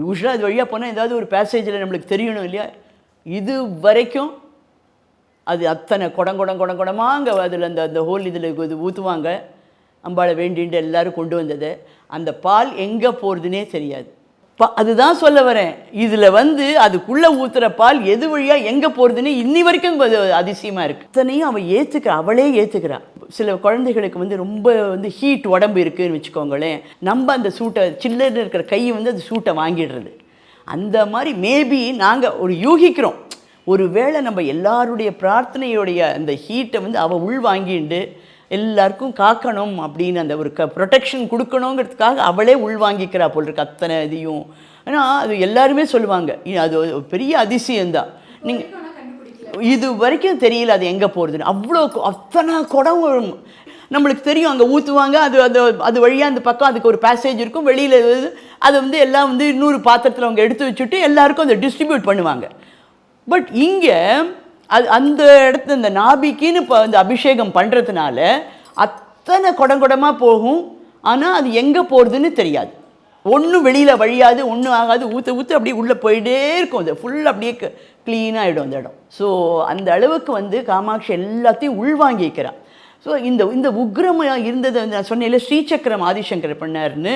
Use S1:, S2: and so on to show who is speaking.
S1: யூஸ்வலாக அது வழியாக போனால் ஏதாவது ஒரு பேசேஜில் நம்மளுக்கு தெரியணும் இல்லையா? இது வரைக்கும் அது அத்தனை குடம் குடம் குடம் குடமாக அங்கே அதில் அந்த அந்த ஹோல் இதில் இது ஊற்றுவாங்க அம்பாளை வேண்டின்ட்டு எல்லோரும் கொண்டு வந்தது. அந்த பால் எங்கே போகிறதுனே தெரியாது. அதுதான் சொல்ல வரேன். இதில் வந்து அதுக்குள்ளே ஊத்துற பால் எது வழியாக எங்கே போகிறதுன்னு இன்னி வரைக்கும் அது அதிசயமாக இருக்குது இத்தனையும் அவள் ஏற்றுக்கிறா அவளே ஏற்றுக்கிறா சில குழந்தைகளுக்கு வந்து ரொம்ப வந்து ஹீட் உடம்பு இருக்குதுன்னு வச்சுக்கோங்களேன். நம்ம அந்த சூட்டை சில்லுன்னு இருக்கிற கை வந்து அந்த சூட்டை வாங்கிடுறது. அந்த மாதிரி மேபி நாங்கள் ஒரு யூகிக்கிறோம். ஒரு வேளை நம்ம எல்லாருடைய பிரார்த்தனையுடைய அந்த ஹீட்டை வந்து அவள் உள் வாங்கிண்டு எல்லாருக்கும் காக்கணும் அப்படின்னு அந்த ஒரு க ப்ரொடெக்ஷன் கொடுக்கணுங்கிறதுக்காக அவளே உள் வாங்கிக்கிறா போல் இருக்கு அத்தனை இதையும். ஏன்னா அது எல்லாருமே சொல்லுவாங்க அது பெரிய அதிசயம்தான். நீங்கள் இது வரைக்கும் தெரியல அது எங்கே போகிறதுன்னு அவ்வளோ அத்தனை குடம் நம்மளுக்கு தெரியும் அங்கே ஊற்றுவாங்க அது அது அது வழியாக அந்த பக்கம் அதுக்கு ஒரு பேசேஜ் இருக்கும் வெளியில் அதை வந்து எல்லாம் வந்து இன்னொரு பாத்திரத்தில் அவங்க எடுத்து வச்சுட்டு எல்லாருக்கும் அதை டிஸ்ட்ரிபியூட் பண்ணுவாங்க. பட் இங்கே அது அந்த இடத்துல இந்த நாபிக்குன்னு இப்போ அந்த அபிஷேகம் பண்ணுறதுனால அத்தனை குடங்குடமாக போகும். ஆனால் அது எங்கே போகிறதுன்னு தெரியாது. ஒன்றும் வெளியில் வழியாது ஒன்றும் ஆகாது ஊற்ற ஊற்ற அப்படியே உள்ளே போயிட்டே இருக்கும் அது. ஃபுல் அப்படியே க்ளீனாக ஆகிடும் அந்த இடம். ஸோ அந்த அளவுக்கு வந்து காமாட்சி எல்லாத்தையும் உள்வாங்கிக்கிறான். ஸோ இந்த இந்த உக்ரமாக இருந்தது நான் சொன்னேன் ஸ்ரீசக்கரம் ஆதிசங்கர் பண்ணார்னு